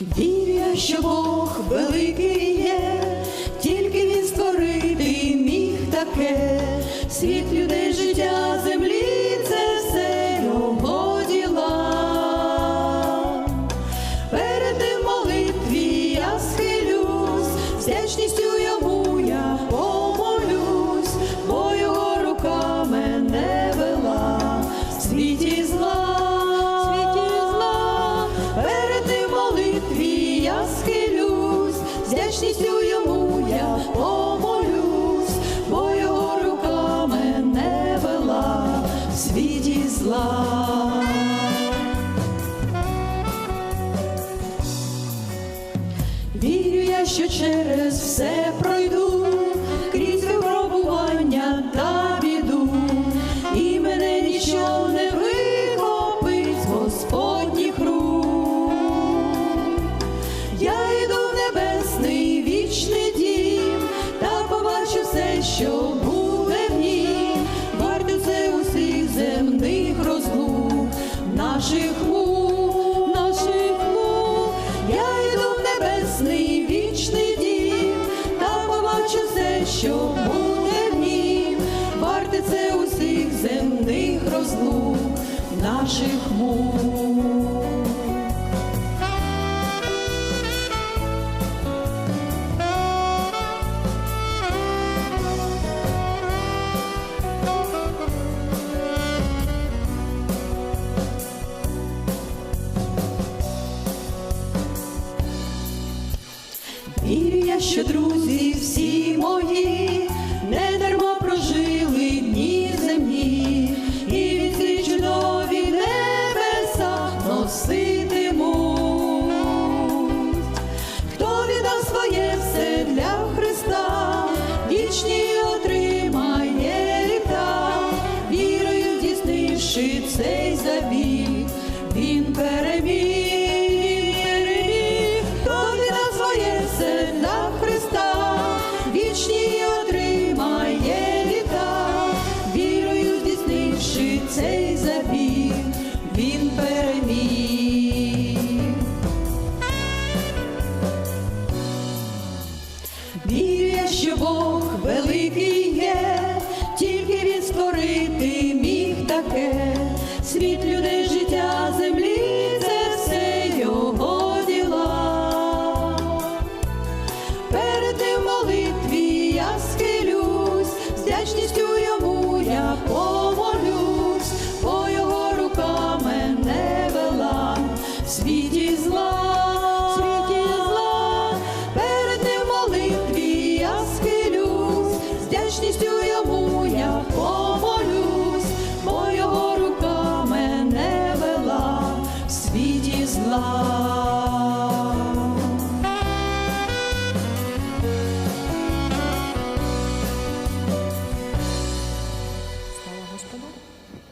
Вірю що Бог великий є, тільки він створити міг таке, світ людей, зла. Вірю я, що через все пройду, наших мук, наших мук. Я йду в небесний вічний дім, та побачу все, що буде в нім, варте це усіх земних розлук, наших мук. Вірю я, що друзі всі мої не дарма прожили дні земні, і віці чудові небеса носитимуть. Хто віддав своє все для Христа, вічні отримає літа, вірою здійснивши цей завіт, він переміг, вдячністю йому я помолюсь, бо його рука мене вела в світі зла.